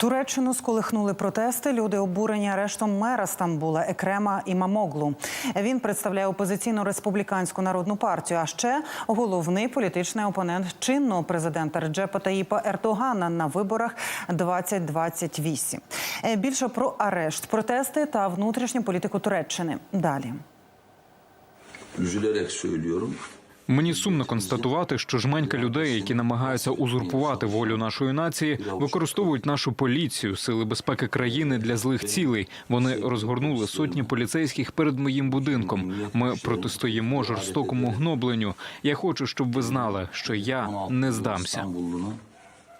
Туреччину сколихнули протести. Люди обурені арештом мера Стамбула Екрема Імамоглу. Він представляє опозиційну республіканську народну партію. А ще головний політичний опонент чинного президента Реджепа Таїпа Ертогана на виборах 2028. Е, Більше про арешт, протести та внутрішню політику Туреччини. Далі. Мені сумно констатувати, що жменька людей, які намагаються узурпувати волю нашої нації, використовують нашу поліцію, сили безпеки країни для злих цілей. Вони розгорнули сотні поліцейських перед моїм будинком. Ми протистоїмо жорстокому гнобленню. Я хочу, щоб ви знали, що я не здамся.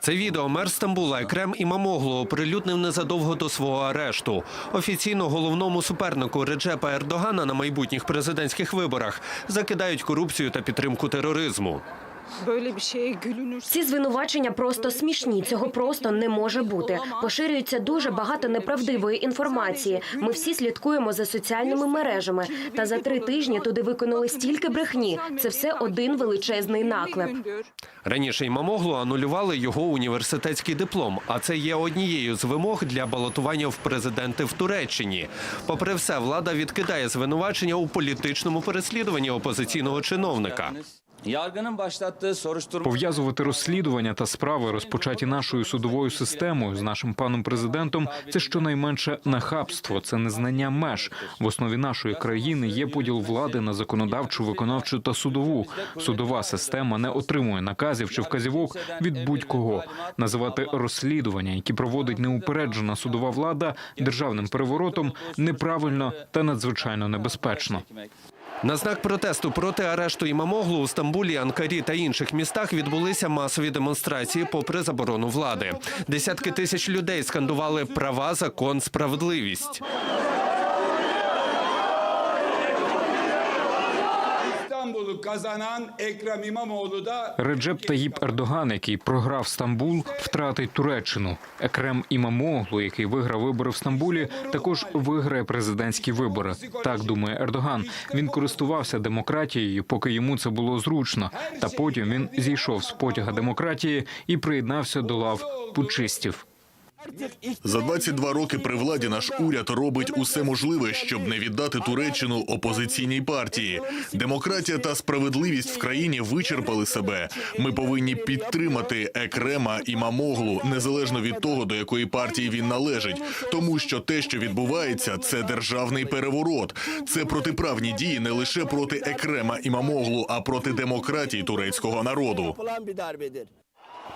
Це відео мер Стамбула Екрем Імамоглу оприлюднив незадовго до свого арешту. Офіційно головному супернику Реджепа Ердогана на майбутніх президентських виборах закидають корупцію та підтримку тероризму. Ці звинувачення просто смішні. Цього просто не може бути. Поширюється дуже багато неправдивої інформації. Ми всі слідкуємо за соціальними мережами. Та за три тижні туди виконали стільки брехні. Це все один величезний наклеп. Раніше Імамоглу анулювали його університетський диплом, а це є однією з вимог для балотування в президенти в Туреччині. Попри все, влада відкидає звинувачення у політичному переслідуванні опозиційного чиновника. Yargının başlattığı Пов'язувати розслідування та справи, розпочаті нашою судовою системою з нашим паном президентом, це щонайменше нахабство, це незнання меж. В основі нашої країни є поділ влади на законодавчу, виконавчу та судову. Судова система не отримує наказів чи вказівок від будь-кого. Називати розслідування, які проводить неупереджена судова влада, державним переворотом неправильно та надзвичайно небезпечно. На знак протесту проти арешту Імамоглу у Стамбулі, Анкарі та інших містах відбулися масові демонстрації попри заборону влади. Десятки тисяч людей скандували права, закон, справедливість. İstanbul'u kazanan Ekrem İmamoğlu Реджеп Таїп Ердоган, який програв Стамбул, втратить Туреччину. Екрем Імамоглу, який виграв вибори в Стамбулі, також виграє президентські вибори. Так думає Ердоган. Він користувався демократією, поки йому це було зручно. Та потім він зійшов з потяга демократії і приєднався до лав путчистів. За 22 роки при владі наш уряд робить усе можливе, щоб не віддати Туреччину опозиційній партії. Демократія та справедливість в країні вичерпали себе. Ми повинні підтримати Екрема і Мамоглу, незалежно від того, до якої партії він належить, тому що те, що відбувається, це державний переворот. Це протиправні дії не лише проти Екрема і Мамоглу, а проти демократії турецького народу.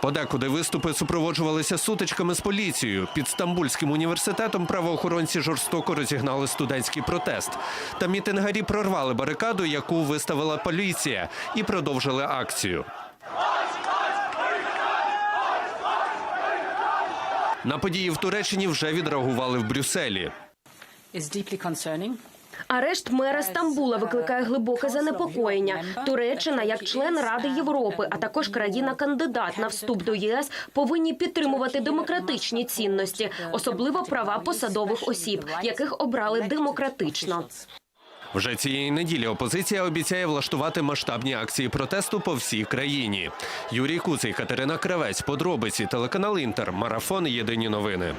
Подекуди виступи супроводжувалися сутичками з поліцією. Під Стамбульським університетом правоохоронці жорстоко розігнали студентський протест. Та мітингарі прорвали барикаду, яку виставила поліція, і продовжили акцію. На події в Туреччині вже відреагували в Брюсселі. Арешт мера Стамбула викликає глибоке занепокоєння. Туреччина, як член Ради Європи, а також країна-кандидат на вступ до ЄС, повинні підтримувати демократичні цінності, особливо права посадових осіб, яких обрали демократично. Вже цієї неділі опозиція обіцяє влаштувати масштабні акції протесту по всій країні. Юрій Куций, Катерина Кравець, подробиці, телеканал Інтер, марафон. Єдині новини.